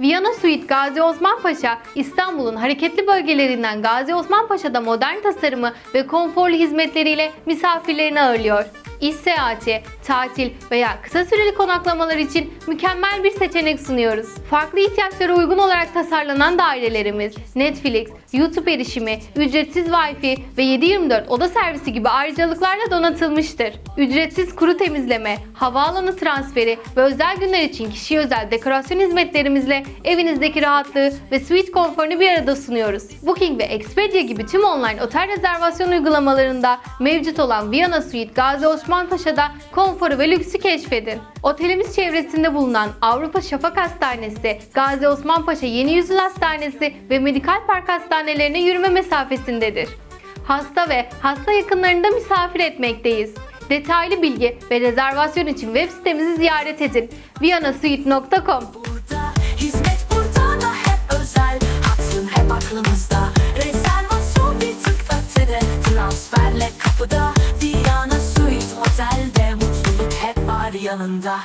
Viyana Suite Gazi Osman Paşa, İstanbul'un hareketli bölgelerinden Gazi Osman Paşa'da modern tasarımı ve konforlu hizmetleriyle misafirlerini ağırlıyor. İş seyahati, tatil veya kısa süreli konaklamalar için mükemmel bir seçenek sunuyoruz. Farklı ihtiyaçlara uygun olarak tasarlanan dairelerimiz, Netflix, YouTube erişimi, ücretsiz Wi-Fi ve 7/24 oda servisi gibi ayrıcalıklarla donatılmıştır. Ücretsiz kuru temizleme, havaalanı transferi ve özel günler için kişiye özel dekorasyon hizmetlerimizle evinizdeki rahatlığı ve suite konforunu bir arada sunuyoruz. Booking ve Expedia gibi tüm online otel rezervasyon uygulamalarında mevcut olan Viyana Suite Gazi Osman Paşa'da konforu ve lüksü keşfedin. Otelimiz çevresinde bulunan Avrupa Şafak Hastanesi, Gazi Osman Yeni Yüzyıl Hastanesi ve Medikal Park hastanelerine yürüme mesafesindedir. Hasta ve hasta yakınlarında misafir etmekteyiz. Detaylı bilgi ve rezervasyon için web sitemizi ziyaret edin. viyanasuite.com aklımızda Rezervasyon bir tık ötede Transferle kapıda yanında